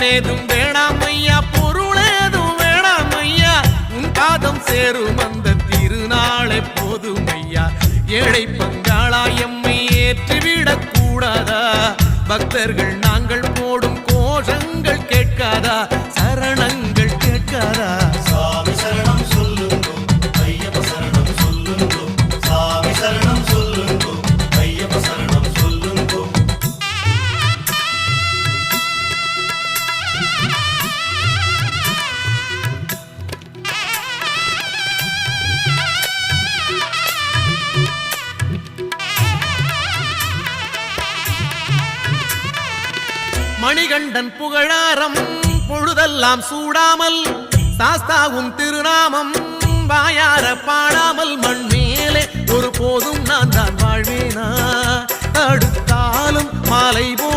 பொன்னேதும் வேணாம் ஐயா பொருளேதும் வேணாம் ஐயா உன் காதம் சேரும் அந்த திருநாளை போதும் ஐயா ஏழை பங்காளா எம்மை ஏற்றிவிடக் கூடாதா பக்தர்கள் நாங்கள் போடும் கோஷங்கள் மணிகண்டன் புகழாரம் பொழுதெல்லாம் சூடாமல் சாஸ்தாவும் திருநாமம் வாயார பாடாமல் மண் மேலே ஒரு போதும் நான் தான் வாழ்வேனா? தடுத்தாலும் மாலை போ